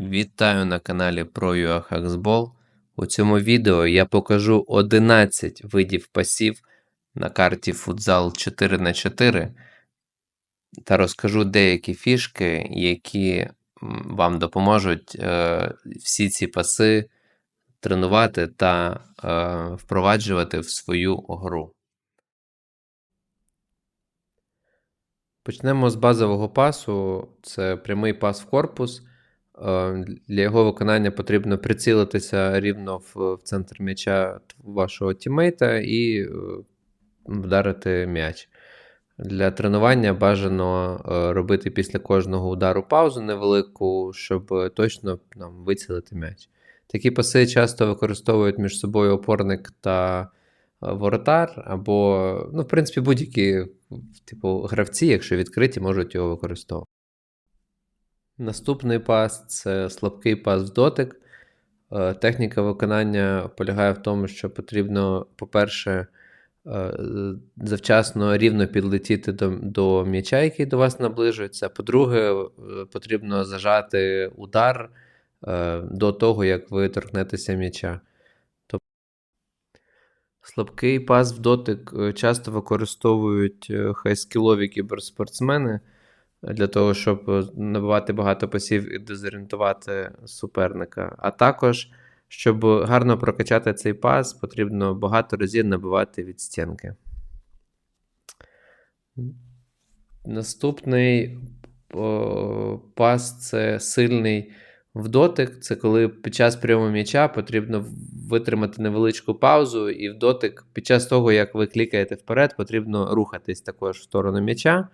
Вітаю на каналі Pro Hacksball. У цьому відео я покажу 11 видів пасів на карті Futsal 4х4 та розкажу деякі фішки, які вам допоможуть е, всі ці паси тренувати та е, впроваджувати в свою гру. Почнемо з базового пасу. Це прямий пас в корпус. Е, Для його виконання потрібно прицілитися рівно в, центр м'яча вашого тімейта і е, вдарити м'яч. Для тренування бажано е, робити після кожного удару паузу невелику, щоб точно нам, вицілити м'яч. Такі паси часто використовують між собою опорник та воротар, або, ну, в принципі, будь-які типу, гравці, якщо відкриті, можуть його використовувати. Наступний пас це слабкий пас в дотик. Е, Техніка виконання полягає в тому, що потрібно, по-перше, е, завчасно рівно підлетіти до, до м'яча, який до вас наближується. По-друге, е, потрібно зажати удар до того, як ви торкнетеся м'яча. Тобто Слабкий пас в дотик часто використовують е, хайскілові кіберспортсмени для того, щоб е, набивати багато пасів і дезорієнтувати суперника. А також, щоб гарно прокачати цей пас, потрібно багато разів набивати від стінки. Наступний пас це сильний в дотик. Це коли під час прийому м'яча потрібно витримати невеличку паузу, і в дотик, під час того, як ви клікаєте вперед, потрібно рухатись також в сторону м'яча.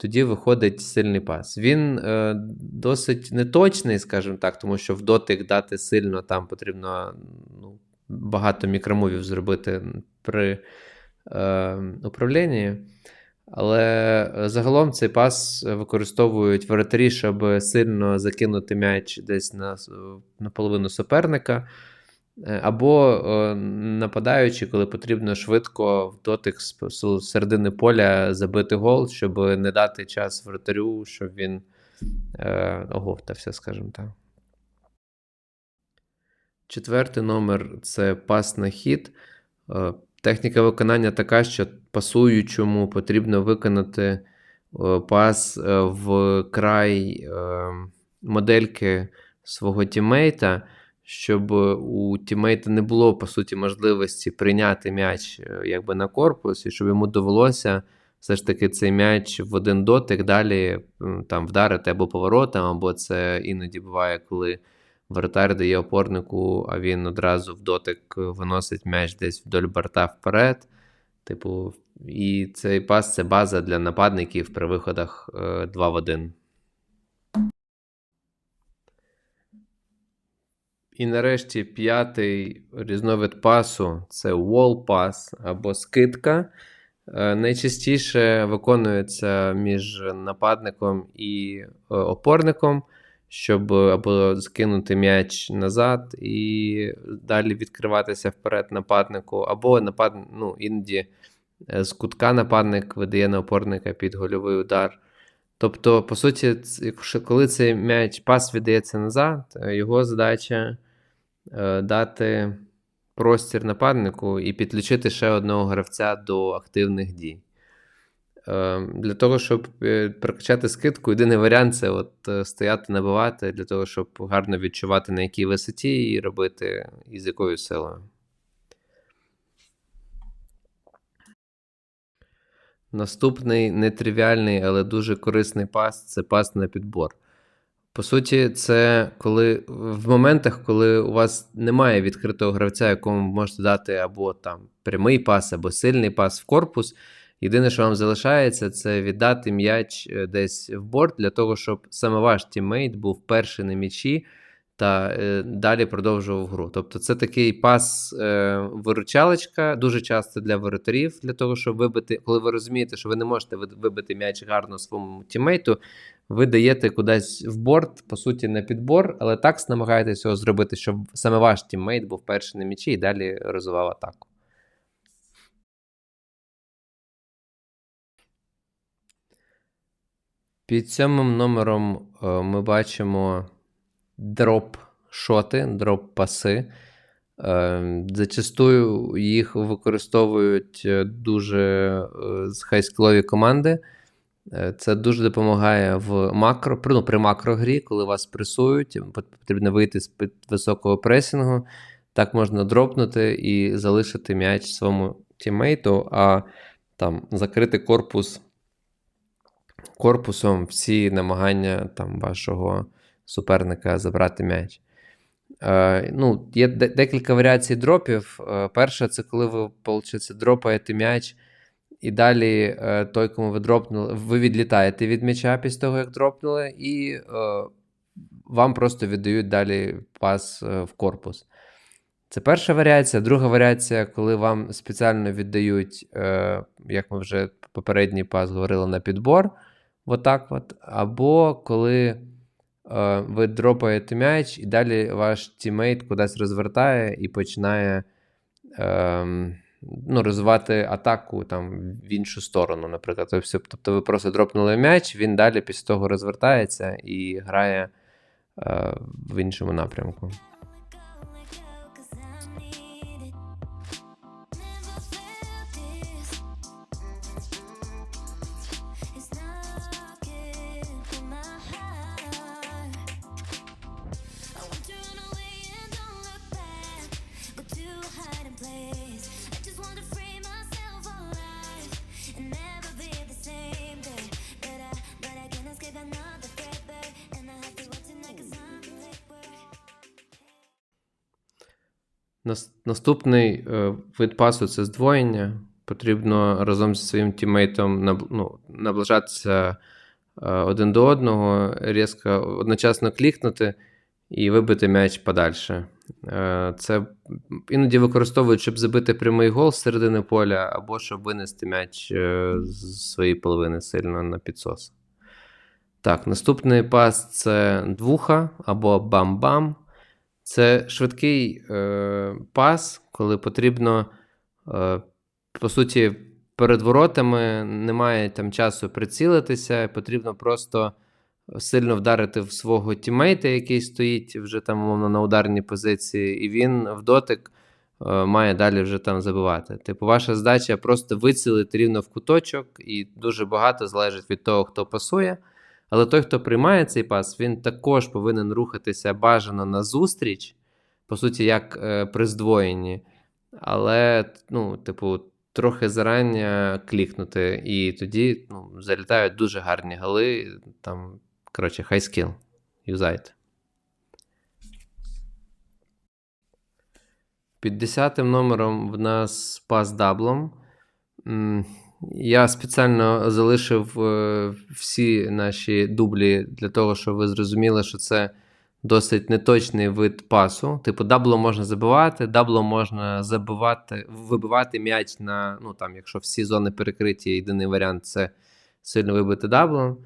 Тоді виходить сильний пас. Він е, досить неточний, скажімо так, тому що в дотик дати сильно там потрібно ну, багато мікромовів зробити при е, управлінні. Але е, загалом цей пас використовують воротарі, щоб сильно закинути м'яч десь на, на половину суперника. Е, Або е, нападаючи, коли потрібно швидко в дотик з середини поля забити гол, щоб не дати час вратарю, щоб він е, оговтався, скажімо так. Четвертий номер це пас на хід. Техніка виконання така, що пасуючому потрібно виконати пас в край модельки свого тімейта, щоб у тімейта не було, по суті, можливості прийняти м'яч е, якби на корпус, і щоб йому довелося все ж таки цей м'яч в один дотик далі там вдарити або поворотом, або це іноді буває, коли Вратар дає опорнику, а він одразу в дотик виносить м'яч десь вдоль борта вперед. Типу, і цей пас це база для нападників при виходах е, 2 в 1. І нарешті п'ятий різновид пасу це wall pass або скидка. Е, Найчастіше виконується між нападником і е, опорником щоб або скинути м'яч назад і далі відкриватися вперед нападнику, або напад... ну, іноді е, з кутка нападник видає на опорника під гольовий удар. Тобто, по суті, коли цей м'яч пас віддається назад, його задача дати простір нападнику і підключити ще одного гравця до активних дій. Е, Для того, щоб е, прокачати скидку, єдиний варіант це от е, стояти, набивати, для того, щоб гарно відчувати, на якій висоті, і робити і з якою силою. Наступний нетривіальний, але дуже корисний пас це пас на підбор. По суті, це коли в моментах, коли у вас немає відкритого гравця, якому можете дати або там прямий пас, або сильний пас в корпус. Єдине, що вам залишається, це віддати м'яч е, десь в борт для того, щоб саме ваш тіммейт був перший на м'ячі та е, далі продовжував гру. Тобто, це такий пас е, виручалочка, дуже часто для воротарів, для того, щоб вибити, коли ви розумієте, що ви не можете вибити м'яч гарно своєму тіммейту, ви даєте кудись в борт, по суті, на підбор, але так намагаєтесь його зробити, щоб саме ваш тіммейт був перший на м'ячі і далі розвивав атаку. Під сьомим номером е, ми бачимо дроп-шоти, дроп-паси. Е, Зачастую їх використовують е, дуже е, хайскілові команди. Це дуже допомагає в макро, ну, при макрогрі, коли вас пресують, потрібно вийти з високого пресінгу. Так можна дропнути і залишити м'яч своєму тіммейту, а там закрити корпус корпусом всі намагання там, вашого суперника забрати м'яч. Е, ну, є де- декілька варіацій дропів. Е, перша це коли ви, виходить, дропаєте м'яч, і далі е, той, кому ви дропнули, ви відлітаєте від м'яча після того, як дропнули, і е, вам просто віддають далі пас е, в корпус. Це перша варіація. Друга варіація, коли вам спеціально віддають, е, як ми вже попередній пас говорили, на підбор. Отак от. Або коли ви дропаєте м'яч, і далі ваш тіммейт кудись розвертає і починає ем, ну, розвивати атаку там, в іншу сторону, наприклад. Тобто ви просто дропнули м'яч, він далі після того розвертається і грає е, в іншому напрямку. Наступний е, вид пасу це здвоєння. Потрібно разом зі своїм тіммейтом ну, наближатися е, один до одного, різко одночасно клікнути і вибити м'яч подальше. Е, Це іноді використовують, щоб забити прямий гол з середини поля, або щоб винести м'яч з своєї половини сильно на підсос. Так, наступний пас це двуха або бам-бам. Це швидкий е, пас, коли потрібно, е, по суті, перед воротами немає там часу прицілитися, потрібно просто сильно вдарити в свого тімейта, який стоїть вже там, умовно, на ударній позиції, і він в дотик е, має далі вже там забивати. Типу, ваша задача просто вицілити рівно в куточок, і дуже багато залежить від того, хто пасує. Але той, хто приймає цей пас, він також повинен рухатися бажано назустріч, по суті, як е, при здвоєнні. Але, ну, типу, трохи зарання клікнути, і тоді ну, залітають дуже гарні голи. Там, коротше, хай скіл. Юзайте. Під 10 номером в нас пас даблом. Я спеціально залишив е, всі наші дублі для того, щоб ви зрозуміли, що це досить неточний вид пасу. Типу, дабло можна забивати, дабло можна забивати, вибивати м'яч на, ну там, якщо всі зони перекриті, єдиний варіант це сильно вибити даблом.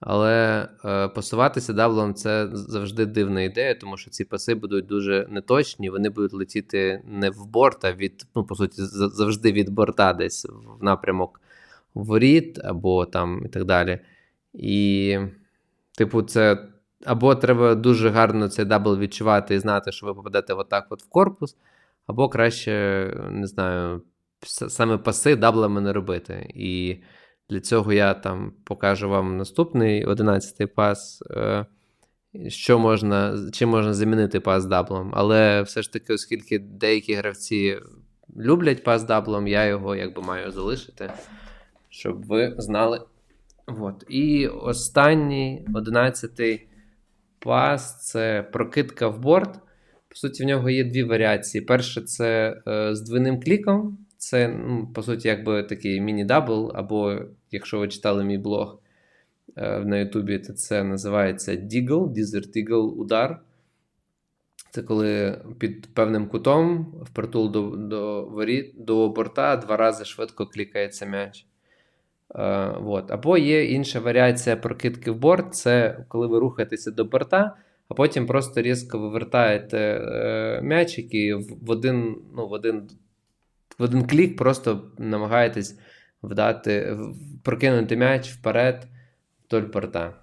Але е, пасуватися даблом це завжди дивна ідея, тому що ці паси будуть дуже неточні, вони будуть летіти не в борт, а від, ну, по суті, завжди від борта, десь в напрямок воріт або там і так далі. І, типу, це або треба дуже гарно цей дабл відчувати і знати, що ви попадете отак от в корпус, або краще, не знаю, саме паси даблами не робити. І для цього я там покажу вам наступний 11-й пас, е, що можна, чим можна замінити пас даблом. Але все ж таки, оскільки деякі гравці люблять пас даблом, я його якби маю залишити, щоб ви знали. От. І останній 11-й пас це прокидка в борт. По суті, в нього є дві варіації. Перше, це е, з двойним кліком. Це, ну, по суті, якби такий міні-дабл, або якщо ви читали мій блог е, на Ютубі, то це називається Deagle, Desert Eagle удар. Це коли під певним кутом впритул до, до, воріт, до борта два рази швидко клікається м'яч. Е, вот. Або є інша варіація прокидки в борт, це коли ви рухаєтеся до борта, а потім просто різко вивертаєте е, м'ячик і в, в, один, ну, в, один, в один клік просто намагаєтесь вдати, прокинути м'яч вперед вдоль борта.